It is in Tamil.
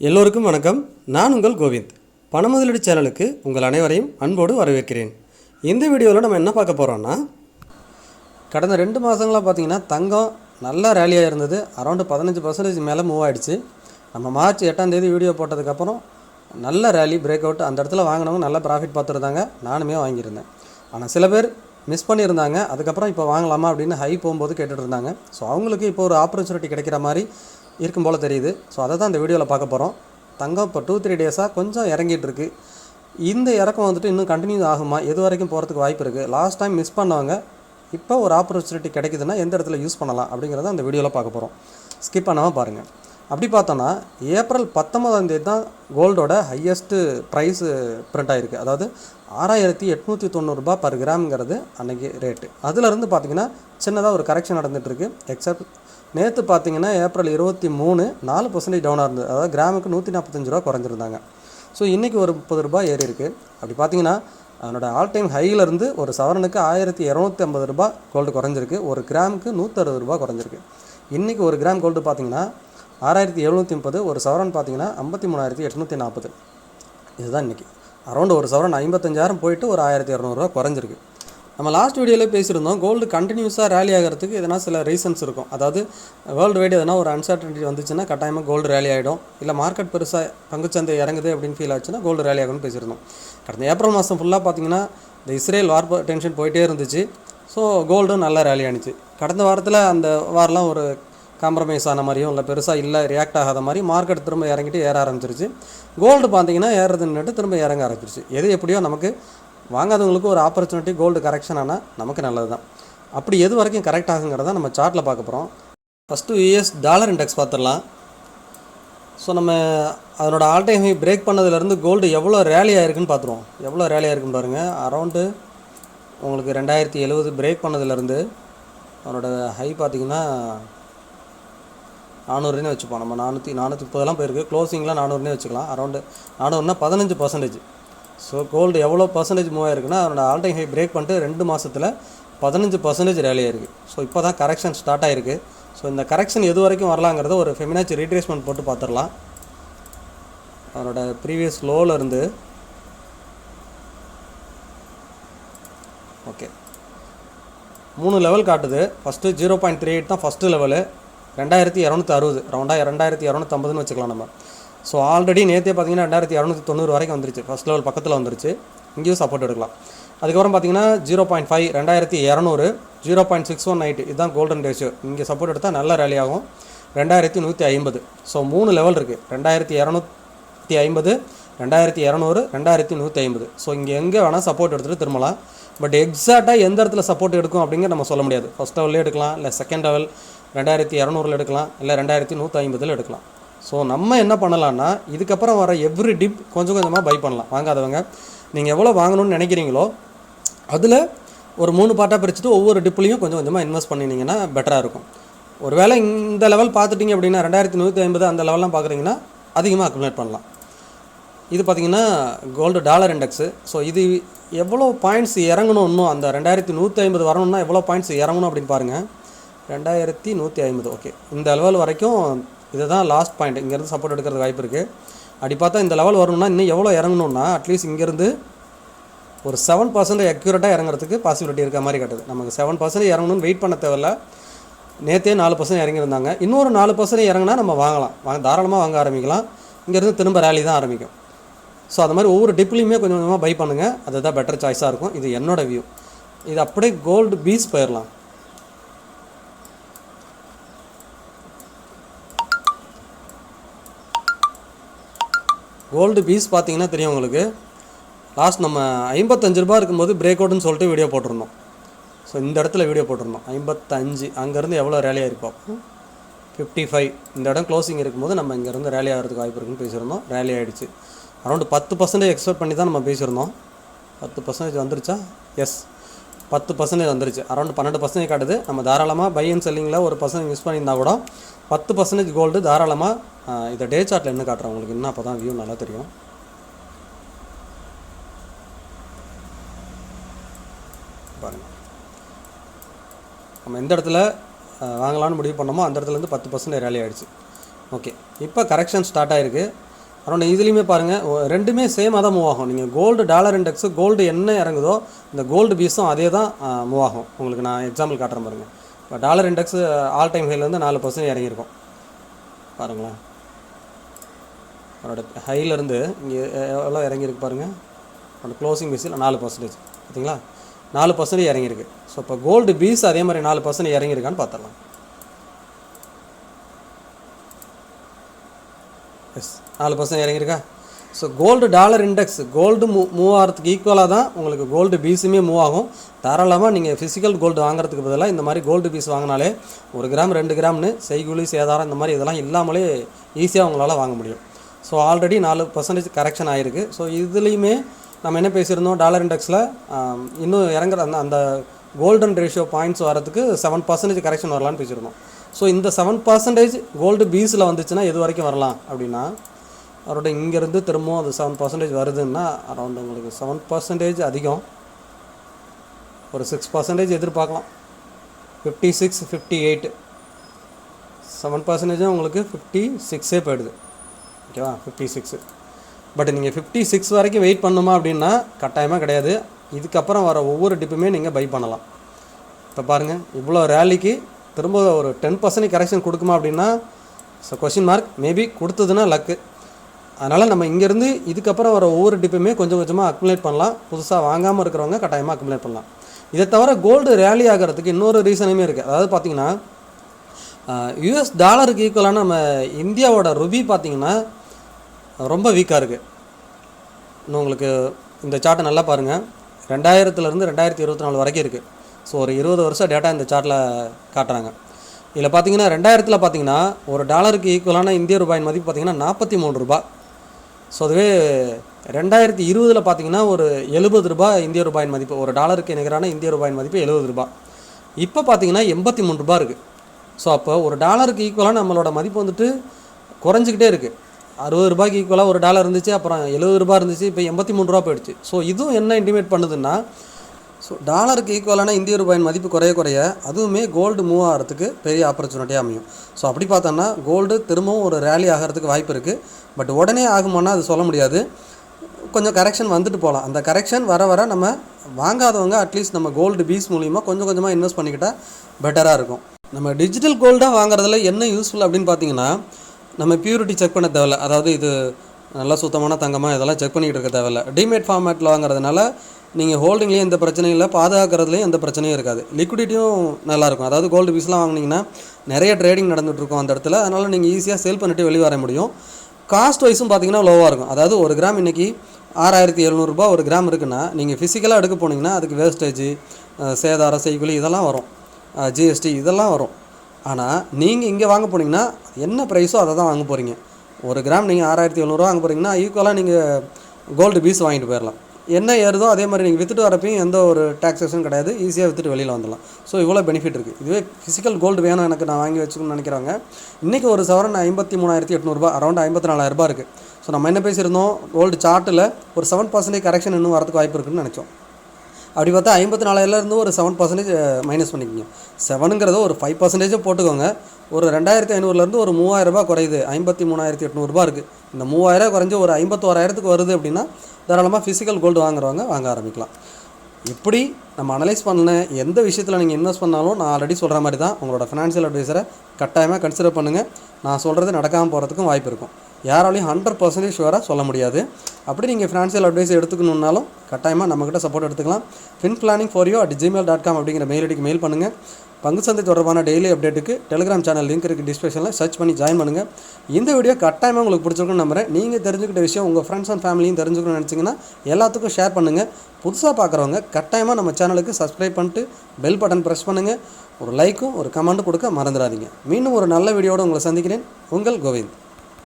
எல்லோருக்கும் வணக்கம். நான் உங்கள் கோவிந்த். பண முதலீடு சேனலுக்கு உங்கள் அனைவரையும் அன்போடு வரவேற்கிறேன். இந்த வீடியோவில் நம்ம என்ன பார்க்க போகிறோம்னா கடந்த ரெண்டு மாதங்களாக பார்த்தீங்கன்னா தங்கம் நல்லா ரேலியாக இருந்தது. அரௌண்டு பதினஞ்சு பர்சன்டேஜ் மேலே மூவ் ஆகிடுச்சு நம்ம மார்ச் எட்டாம் தேதி வீடியோ போட்டதுக்கப்புறம் நல்ல ரேலி பிரேக் அவுட் அந்த இடத்துல வாங்கினவங்க நல்ல ப்ராஃபிட் பார்த்துருந்தாங்க. நானுமே வாங்கியிருந்தேன். ஆனால் சில பேர் மிஸ் பண்ணியிருந்தாங்க. அதுக்கப்புறம் இப்போ வாங்கலாமா அப்படின்னு ஹை போகும்போது கேட்டுட்டு இருந்தாங்க. ஸோ அவங்களுக்கு இப்போ ஒரு ஆப்பர்ச்சுனிட்டி கிடைக்கிற மாதிரி இருக்கும் போல் தெரியுது. ஸோ அதை தான் இந்த வீடியோவில் பார்க்க போகிறோம் தங்கம் இப்போ டூ த்ரீ டேஸாக கொஞ்சம் இறங்கிட்டு இருக்கு. இந்த இறக்கம் வந்துட்டு இன்னும் கண்டினியூ ஆகுமா? எது வரைக்கும் போகிறதுக்கு வாய்ப்பு இருக்குது லாஸ்ட் டைம் மிஸ் பண்ணவங்க இப்போ ஒரு ஆப்பர்ச்சுனிட்டி கிடைக்குதுன்னா எந்த இடத்துல யூஸ் பண்ணலாம்? அப்படிங்கிறத அந்த வீடியோவில் பார்க்க போகிறோம் ஸ்கிப் பண்ணாமல் பாருங்கள் அப்படி பார்த்தோன்னா ஏப்ரல் பத்தொன்பதாம் தேதி தான் கோல்டோட ஹையஸ்ட்டு ப்ரைஸு பிரிண்ட் ஆகிருக்கு அதாவது ஆறாயிரத்தி எட்நூற்றி தொண்ணூறுரூபா பர் கிராம்ங்கிறது அன்றைக்கி ரேட்டு அதுலேருந்து பார்த்தீங்கன்னா சின்னதாக ஒரு கரெக்ஷன் நடந்துகிட்ருக்கு எக்ஸப்ட் நேற்று பார்த்தீங்கன்னா ஏப்ரல் இருபத்தி மூணு நாலு பர்சன்டேஜ் டவுனாக இருந்தது. அதாவது கிராமுக்கு நூற்றி நாற்பத்தஞ்சு ரூபா குறைஞ்சிருந்தாங்க. ஸோ இன்றைக்கி ஒரு முப்பது ரூபாய் ஏறி இருக்குது அப்படி பார்த்தீங்கன்னா அதனோட ஆல் டைம் ஹையிலேருந்து ஒரு சவரனுக்கு ஆயிரத்தி இரநூத்தி ஐம்பது ரூபாய் கோல்டு குறைஞ்சிருக்கு. ஒரு கிராமுக்கு நூற்றறுபது ரூபா குறைஞ்சிருக்கு. இன்றைக்கி ஒரு கிராம் கோல்டு பார்த்தீங்கன்னா ஆறாயிரத்தி எழுநூற்றி முப்பது ஒரு சவரன் பார்த்தீங்கன்னா ஐம்பத்தி மூணாயிரத்தி எட்நூற்றி நாற்பது இதுதான் இன்றைக்கி அரௌண்ட் ஒரு சவரன் ஐம்பத்தஞ்சாயிரம் போயிட்டு ஒரு ஆயிரத்தி இரநூறுவா குறைஞ்சிருக்கு. நம்ம லாஸ்ட் வீடியோவில் பேசியிருந்தோம் கோல்டு கண்டினியூஸாக ரேலி ஆகிறதுக்கு எதனா சில ரீசன்ஸ் இருக்கும். அதாவது வேர்ல்டு வைடு எதனா ஒரு அன்சர்டனிட்டி வந்துச்சுன்னா கட்டாயமாக கோல்டு ரேலி ஆகிடும் இல்லை மார்க்கெட் பெருசாக பங்குச்சந்தை இறங்குது அப்படின்னு ஃபீல் ஆச்சுன்னா கோல்டு ரேலி ஆகும்னு பேசியிருந்தோம். கடந்த ஏப்ரல் மாதம் ஃபுல்லாக பார்த்தீங்கன்னா இந்த இஸ்ரேல் வார் டென்ஷன் போயிட்டே இருந்துச்சு. ஸோ கோல்டும் நல்லா ரேலி ஆனிச்சு. கடந்த வாரத்தில் அந்த வாரெலாம் ஒரு காம்ப்ரமைஸ் ஆன மாதிரியும் இல்லை பெருசாக இல்லை ரியாக்ட் ஆகாத மாதிரி மார்க்கெட் திரும்ப இறங்கிட்டு ஏற ஆரம்பிச்சிருச்சு. கோல்டு பார்த்தீங்கன்னா ஏறது நின்றுட்டு திரும்ப இறங்க ஆரம்பிச்சிருச்சு. எது எப்படியோ நமக்கு வாங்காதவங்களுக்கு ஒரு ஆப்பர்ச்சுனிட்டி கோல்டு கரெக்ஷன் ஆனால் நமக்கு நல்லது தான் அப்படி எது வரைக்கும் கரெக்ட் ஆகுங்கிறத நம்ம சார்ட்டில் பார்க்க போகிறோம் ஃபஸ்ட்டு யூஎஸ் டாலர் இண்டெக்ஸ் பார்த்துடலாம். ஸோ நம்ம அதனோட ஆல் டைம் பிரேக் பண்ணதுலேருந்து கோல்டு எவ்வளோ ரேலி ஆயிருக்குன்னு பார்த்துருவோம். எவ்வளோ ரேலி ஆயிருக்குன்னு பாருங்கள் அரௌண்டு உங்களுக்கு ரெண்டாயிரத்தி எழுபது பிரேக் பண்ணதுலேருந்து அதனோட ஹை பார்த்திங்கன்னா நானூறுனே வச்சுப்போம். நம்ம நானூற்றி நானூற்றி முப்பதெல்லாம் போயிருக்கு. க்ளோசிங்லாம் நானூறுனே வச்சுக்கலாம். அரௌண்டு நானூறுனா பதினஞ்சு பர்சன்டேஜ் ஸோ கோல்டு எவ்வளோ பர்சன்டேஜ் மூவ் ஆயிருக்குன்னா அதனோட ஆல் டைம் ஹை பிரேக் பண்ணிட்டு ரெண்டு மாதத்தில் பதினஞ்சு பர்சன்டேஜ் ரேலி ஆயிருக்கு. ஸோ இப்போ தான் கரெக்ஷன் ஸ்டார்ட் ஆயிருக்கு. ஸோ இந்த கரெக்ஷன் எது வரைக்கும் வரலாங்கிறத ஒரு ஃபெமினாச்சி ரீட்ரேஸ்மெண்ட் போட்டு பார்த்துடலாம் அதனோட ப்ரீவியஸ் லோவில் இருந்து ஓகே மூணு லெவல் காட்டுது. First zero point three eight தான் ஃபஸ்ட்டு லெவலு ரெண்டாயிரத்தி இரநூத்தி அறுபது ரவுண்டாக ரெண்டாயிரத்தி இரநூத்தம்பதுன்னு வச்சுக்கலாம் நம்ம. ஸோ ஆல்ரெடி நேற்றே பார்த்தீங்கன்னா ரெண்டாயிரத்தி இரநூத்தி தொண்ணூறு வரைக்கும் வந்துருச்சு. ஃபஸ்ட் லெவல் பக்கத்தில் வந்துருச்சு. இங்கேயும் சப்போர்ட் எடுக்கலாம். அதுக்கப்புறம் பார்த்தீங்கன்னா ஜீரோ பாயிண்ட் ஃபைவ் ரெண்டாயிரத்தி இரநூறு zero point six one eight இதுதான் கோல்டன் ரேஷியோ இங்கே சப்போர்ட் எடுத்தால் நல்ல ரேலி ஆகும். ரெண்டாயிரத்தி நூற்றி ஐம்பது. ஸோ மூணு லெவல் இருக்குது ரெண்டாயிரத்தி இரநூத்தி ஐம்பது ரெண்டாயிரத்தி இரநூறு ரெண்டாயிரத்தி நூற்றி ஐம்பது. ஸோ இங்கே எங்கே வேணால் சப்போர்ட் எடுத்துகிட்டு திரும்பலாம். பட் எக்ஸாக்டாக எந்த இடத்துல சப்போர்ட் எடுக்கும் அப்படிங்கிற நம்ம சொல்ல முடியாது. ஃபஸ்ட் லெவல்லே எடுக்கலாம். இல்லை செகண்ட் லெவல் ரெண்டாயிரத்தி இரநூறுல எடுக்கலாம். இல்லை ரெண்டாயிரத்தி நூற்றி ஐம்பதில் எடுக்கலாம். ஸோ நம்ம என்ன பண்ணலான்னா இதுக்கப்புறம் வர எவ்ரி டிப் கொஞ்சம் கொஞ்சமாக பை பண்ணலாம். வாங்காதவங்க நீங்கள் எவ்வளோ வாங்கணும்னு நினைக்கிறீங்களோ அதில் ஒரு மூணு பார்ட்டாக பிரிச்சுட்டு ஒவ்வொரு டிப்லேயும் கொஞ்சம் கொஞ்சமாக இன்வெஸ்ட் பண்ணினீங்கன்னா பெட்டராக இருக்கும். ஒருவேளை இந்த லெவல் பார்த்துட்டிங்க அப்படின்னா ரெண்டாயிரத்தி நூற்றி ஐம்பது அந்த லெவல்லாம் பார்க்குறீங்கன்னா அதிகமாக அக்குமுலேட் பண்ணலாம். இது பார்த்தீங்கன்னா கோல்டு டாலர் இண்டெக்ஸு ஸோ இது எவ்வளோ பாயிண்ட்ஸ் இறங்கணும் இன்னும்? அந்த ரெண்டாயிரத்தி நூற்றி ஐம்பது வரணும்னா எவ்வளோ பாயிண்ட்ஸ் இறங்கணும் அப்படின்னு பாருங்கள் ரெண்டாயிரத்தி நூற்றி ஐம்பது. ஓகே இந்த லெவல் வரைக்கும் இதுதான் லாஸ்ட் பாயிண்ட் இங்கேருந்து சப்போர்ட் எடுக்கிறது வாய்ப்பு இருக்குது அப்படி பார்த்தா இந்த லெவல் வரணும்னா இன்னும் எவ்வளோ இறங்கணும்னா அட்லீஸ்ட் இங்கேருந்து ஒரு செவன் பர்சன்ட் அக்யூரேட்டாக இறங்குறதுக்கு பாசிபிலிட்டி இருக்க மாதிரி கட்டுது. நமக்கு செவன் பர்சன்ட் இறங்கணும்னு வெயிட் பண்ண தேவையில்ல. நேற்றே நாலு பர்சன்ட் இறங்கியிருந்தாங்க. இன்னொரு நாலு பர்சன்ட் இறங்கினா நம்ம வாங்கலாம். வாங்க தாராளமாக வாங்க ஆரம்பிக்கலாம். இங்கேருந்து திரும்ப ரேலி தான் ஆரம்பிக்கும். ஸோ அது மாதிரி ஒவ்வொரு டிப்லையுமே கொஞ்சம் கொஞ்சமாக பை பண்ணுங்கள் அதுதான் பெட்டர் சாய்ஸாக இருக்கும். இது என்னோடய வியூ இது அப்படியே கோல்டு பீஸ் போயிடலாம் கோல்டு பீஸ் பார்த்தீங்கன்னா தெரியும் உங்களுக்கு. லாஸ்ட் நம்ம ஐம்பத்தஞ்சு ரூபா இருக்கும்போது பிரேக் அவுட்னு சொல்லிட்டு வீடியோ போட்டிருந்தோம். ஸோ இந்த இடத்துல வீடியோ போட்டிருந்தோம். ஐம்பத்தஞ்சு அங்கேருந்து எவ்வளோ ரேலி ஆகிருப்போம் ஃபிஃப்டி ஃபைவ் இந்த இடம் க்ளோசிங் இருக்கும்போது நம்ம இங்கேருந்து ரேலி ஆகிறதுக்கு வாய்ப்பு இருக்குன்னு பேசியிருந்தோம். ரேலி ஆகிடுச்சு அரௌண்ட் பத்து பர்சன்டேஜ் எக்ஸ்பெக்ட் பண்ணி தான் நம்ம பேசியிருந்தோம். பத்து பர்சன்டேஜ் வந்துருச்சா? எஸ் பத்து பர்சன்டேஜ் வந்துருச்சு. அரௌண்ட் பன்னெண்டு பர்சன்டேஜ் காட்டுது. நம்ம தாராளமாக பை அண்ட் செல்லிங்கில் ஒரு பர்சன்ட் மிஸ் பண்ணியிருந்தா கூட பத்து பர்சன்டேஜ் கோல்டு தாராளமாக இதை டே சார்ட்டில் என்ன காட்டுறேன் உங்களுக்கு இன்னும் அப்போ தான் வியூ நல்லா தெரியும். பாருங்கள் நம்ம எந்த இடத்துல வாங்கலாம்னு முடிவு பண்ணோமோ அந்த இடத்துலேருந்து பத்து பர்சன்டேஜ் ரேலி ஆகிடுச்சு ஓகே இப்போ கரெக்ஷன் ஸ்டார்ட் ஆகிருக்கு அரௌண்ட் இதுலேயுமே பாருங்கள் ரெண்டுமே சேமாக தான் மூவ் ஆகும். நீங்கள் கோல்டு டாலர் இண்டெக்ஸு கோல்டு என்ன இறங்குதோ இந்த கோல்டு பீஸும் அதே தான் மூவ் ஆகும். உங்களுக்கு நான் எக்ஸாம்பிள் காட்டுறேன் பாருங்கள் இப்போ டாலர் இண்டெக்ஸு ஆல் டைம் ஹைலேருந்து நாலு பர்சன்ட் இறங்கியிருக்கும். பாருங்களேன். அவரோட ஹையிலேருந்து இங்கே எவ்வளோ இறங்கியிருக்கு பாருங்கள் அவரோட க்ளோசிங் பீஸில் நாலு பர்சன்டேஜ் பார்த்தீங்களா நாலு பர்சன்டேஜ் இறங்கியிருக்கு. ஸோ இப்போ கோல்டு பீஸ் அதே மாதிரி நாலு பர்சன்டேஜ் இறங்கியிருக்கான்னு பார்த்துடலாம். எஸ் நாலு percent இறங்கியிருக்கா? So gold dollar index gold மூ மூவ் ஆகிறதுக்கு ஈக்குவலாக தான் உங்களுக்கு கோல்டு பீஸுமே மூவ் ஆகும். தாராளமாக நீங்கள் ஃபிசிக்கல் கோல்டு வாங்குறதுக்கு பதிலாக இந்த மாதிரி கோல்டு பீஸ் வாங்கினாலே ஒரு கிராம் ரெண்டு கிராம்னு செய்கூலி சேதாரம் இந்த மாதிரி இதெல்லாம் இல்லாமலே ஈஸியாக உங்களால் வாங்க முடியும். ஸோ ஆல்ரெடி நாலு பர்சன்டேஜ் கரெக்ஷன் ஆகிருக்கு ஸோ இதுலேயுமே நம்ம என்ன பேசியிருந்தோம்? டாலர் இண்டெக்ஸில் இன்னும் இறங்குற அந்த அந்த கோல்டன் ரேஷியோ பாயிண்ட்ஸ் வரதுக்கு செவன் பர்சன்டேஜ் கரெக்ஷன் வரலான்னு பேசியிருந்தோம். ஸோ இந்த செவன் பர்சன்டேஜ் கோல்டு பீஸில் வந்துச்சுன்னா எது வரைக்கும் வரலாம் அப்படின்னா அவரோட இங்கேருந்து திரும்பவும் அது செவன் பர்சன்டேஜ் வருதுன்னா அரௌண்ட் உங்களுக்கு செவன் பர்சன்டேஜ் அதிகம். ஒரு சிக்ஸ் பர்சன்டேஜ் எதிர்பார்க்கலாம். Fifty six fifty eight seven பர்சன்டேஜும் உங்களுக்கு ஃபிஃப்டி சிக்ஸே போயிடுது. ஓகேவா ஃபிஃப்டி சிக்ஸு பட் நீங்கள் ஃபிஃப்டி சிக்ஸ் வரைக்கும் வெயிட் பண்ணுமா அப்படின்னா கட்டாயமாக கிடையாது. இதுக்கப்புறம் வர ஒவ்வொரு டிப்புமே நீங்கள் பை பண்ணலாம். இப்போ பாருங்கள் இவ்வளோ ரேலிக்கு திரும்ப ஒரு டென் பர்சன்ட் கரெக்ஷன் கொடுக்குமா அப்படின்னா ஸோ கொஷின் மார்க் மேபி கொடுத்ததுன்னா லக்கு அதனால் நம்ம இங்கேருந்து இதுக்கப்புறம் வர ஒவ்வொரு டிப்பையுமே கொஞ்சம் கொஞ்சமாக அக்குமுலேட் பண்ணலாம். புதுசாக வாங்காமல் இருக்கிறவங்க கட்டாயமாக அக்குமுலேட் பண்ணலாம். இதை தவிர கோல்டு ரேலி ஆகிறதுக்கு இன்னொரு ரீசனுமே இருக்குது அதாவது பார்த்தீங்கன்னா யூஎஸ் டாலருக்கு ஈக்குவலான நம்ம இந்தியாவோட ருபி பார்த்தீங்கன்னா ரொம்ப வீக்காக இருக்குது இன்னும் உங்களுக்கு இந்த சார்ட்டை நல்லா பாருங்கள் ரெண்டாயிரத்துலேருந்து ரெண்டாயிரத்தி இருபத்தி நாலு வரைக்கும் இருக்குது ஸோ ஒரு இருபது வருஷம் டேட்டா இந்த சார்ட்டில் காட்டுறாங்க. இதில் பார்த்தீங்கன்னா ரெண்டாயிரத்தில் பார்த்தீங்கன்னா ஒரு டாலருக்கு ஈக்குவலான இந்திய ரூபாயின் மதிப்பு பார்த்தீங்கன்னா நாற்பத்தி மூணு ரூபா. ஸோ அதுவே ரெண்டாயிரத்தி இருபதில் பார்த்தீங்கன்னா ஒரு எழுபது ரூபாய் இந்திய ரூபாயின் மதிப்பு ஒரு டாலருக்கு நிகரான இந்திய ரூபாயின் மதிப்பு எழுபது ரூபாய். இப்போ பார்த்தீங்கன்னா எண்பத்தி மூணு ரூபா இருக்குது ஸோ அப்போ ஒரு டாலருக்கு ஈக்குவலாக நம்மளோட மதிப்பு வந்துட்டு குறைஞ்சிக்கிட்டே இருக்குது அறுபது ரூபாய்க்கு ஈக்குவலாக ஒரு டாலர் இருந்துச்சு அப்புறம் எழுபது ரூபா இருந்துச்சு இப்போ எண்பத்தி மூணு ரூபா போயிடுச்சு. ஸோ இதுவும் என்ன இன்டிமேட் பண்ணுதுன்னா ஸோ டாலருக்கு ஈக்குவலான இந்திய ரூபாயின் மதிப்பு குறைய குறைய அதுவுமே கோல்டு மூவ் ஆகிறதுக்கு பெரிய ஆப்பர்ச்சுனிட்டியாக அமையும். ஸோ அப்படி பார்த்தோன்னா கோல்டு திரும்பவும் ஒரு ரேலி ஆகிறதுக்கு வாய்ப்பு இருக்குது பட் உடனே ஆகுமானா அது சொல்ல முடியாது. கொஞ்சம் கரெக்ஷன் வந்துட்டு போகலாம் அந்த கரெக்ஷன் வர வர நம்ம வாங்காதவங்க அட்லீஸ்ட் நம்ம கோல்டு பீஸ் மூலிமா கொஞ்சம் கொஞ்சமாக இன்வெஸ்ட் பண்ணிக்கிட்டால் பெட்டராக இருக்கும். நம்ம டிஜிட்டல் கோல்டாக வாங்குறதுல என்ன யூஸ்ஃபுல் அப்படின்னு பார்த்தீங்கன்னா நம்ம பியூரிட்டி செக் பண்ண தேவையில்ல. அதாவது இது நல்லா சுத்தமான தங்கமாக இதெல்லாம் செக் பண்ணிக்கிட்டு இருக்க தேவையில்ல. டிமேட் ஃபார்மேட்டில் வாங்குறதுனால நீங்கள் ஹோல்டிங்லேயும் எந்த பிரச்சனையும் இல்லை பாதுகாக்கிறதுலையும் எந்த பிரச்சனையும் இருக்காது. லிக்விடிட்டியும் நல்லாயிருக்கும். அதாவது கோல்டு பீஸ்லாம் வாங்கினீங்கன்னா நிறைய ட்ரேடிங் நடந்துகிட்ருக்கும் அந்த இடத்துல. அதனால் நீங்கள் ஈஸியாக சேல் பண்ணிட்டு வெளியே வர முடியும். காஸ்ட் வைஸும் பார்த்தீங்கன்னா லோவாக இருக்கும். அதாவது ஒரு கிராம் இன்றைக்கி ஆறாயிரத்தி எழுநூறுபா ஒரு கிராம் இருக்குன்னா நீங்கள் ஃபிசிக்கலாக எடுக்க போனீங்கன்னா அதுக்கு வேஸ்டேஜ் சேதாரம் செய்குலி இதெல்லாம் வரும். ஜிஎஸ்டி இதெல்லாம் வரும். ஆனால் நீங்கள் இங்கே வாங்க போனீங்கன்னா என்ன ப்ரைஸோ அதை தான் வாங்க போகிறீங்க ஒரு கிராம் நீங்கள் ஆறாயிரத்தி எழுநூறுவா வாங்க போகிறீங்கன்னா ஈக்குவலாக நீங்கள் கோல்டு பீஸ் வாங்கிட்டு போயிடலாம் என்ன ஏறுதோ அதே மாதிரி நீங்கள் விற்றுட்டு வரப்பையும் எந்த ஒரு டேக்ஸேஷன் கிடையாது. ஈஸியாக வித்துட்டு வெளியில் வந்துடலாம். ஸோ இவ்வளோ பெனிஃபிட் இருக்குது இதுவே ஃபிசிக்கல் கோல்டு வேணும் எனக்கு நான் வாங்கி வச்சுக்கணும்னு நினைக்கிறவங்க இன்றைக்கி ஒரு சவரன் ஐம்பத்தி மூணாயிரத்தி எட்நூறுபா அரௌண்ட் ஐம்பத்தி நாலாயிரரூபா இருக்குது ஸோ நம்ம என்ன பேசியிருந்தோம்? கோல்டு சார்ட்டில் ஒரு செவன் பர்சன்டேஜ் கரெக்ஷன் இன்னும் வரதுக்கு வாய்ப்பு இருக்குன்னு நினச்சோம். அப்படி பார்த்தா ஐம்பத்தி நாலாயிரலேருந்து ஒரு செவன் பர்சன்டேஜ் மைனஸ் பண்ணிக்கோங்க. செவனுங்கிறத ஒரு ஃபைவ் பர்சன்டேஜும் போட்டுக்கோங்க. ஒரு ரெண்டாயிரத்தி ஐநூறுலேருந்து ஒரு மூவாயிரரூபா குறையுது. ஐம்பத்தி மூணாயிரத்தி எட்நூறுபா இருக்குது இந்த மூவாயிரம் குறைஞ்சி ஒரு ஐம்பத்தோராயிரத்துக்கு வருது அப்படின்னா தாராளமாக ஃபிசிக்கல் கோல்டு வாங்குறவங்க வாங்க ஆரம்பிக்கலாம். எப்படி நம்ம அனலைஸ் பண்ண எந்த விஷயத்தில் நீங்கள் இன்வெஸ்ட் பண்ணாலும் நான் ஆல்ரெடி சொல்கிற மாதிரி தான் உங்களோட ஃபினான்ஷியல் அட்வைசரை கட்டாயமாக கன்சிடர் பண்ணுங்கள் நான் சொல்கிறது நடக்காமல் போகிறதுக்கும் வாய்ப்பு இருக்கும். யாராலையும் ஹண்ட்ரட் பர்சன்டேஜ் ஷுவராக சொல்ல முடியாது. அப்படி நீங்கள் ஃபினான்ஷியல் அட்வைஸ் எடுத்துக்கணுன்னாலும் கட்டாயமாக நம்மக்கிட்ட சப்போர்ட் எடுத்துக்கலாம். Fin planning for you at Gmail dot com அப்படிங்கிற மெயில் ஐடிக்கு மெயில் பண்ணுங்கள் சந்தை தொடர்பான டெய்லி அப்டேட்டுக்கு டெலிகிராம் சேனல் லிங்க் இருக்குது டிஸ்கிரிப்ஷனில் சர்ச் பண்ணி ஜாயின் பண்ணுங்கள் இந்த வீடியோ கட்டாயமாக உங்களுக்கு பிடிச்சிருக்குன்னு நம்புறேன். நீங்கள் தெரிஞ்சுக்கிட்ட விஷயம் உங்கள் ஃப்ரெண்ட்ஸ் அண்ட் ஃபேமிலியும் தெரிஞ்சுக்கணும்னு நினச்சிங்கன்னா எல்லாத்துக்கும் ஷேர் பண்ணுங்கள் புதுசாக பார்க்குறவங்க கட்டாயமாக நம்ம சேனலுக்கு சப்ஸ்கிரைப் பண்ணிட்டு பெல் பட்டன் ப்ரெஸ் பண்ணுங்கள் ஒரு லைக்கும் ஒரு கமெண்ட்டும் கொடுக்க மறந்துடாதீங்க. மீண்டும் ஒரு நல்ல வீடியோடு உங்களை சந்திக்கிறேன். உங்கள் கோவிந்த்.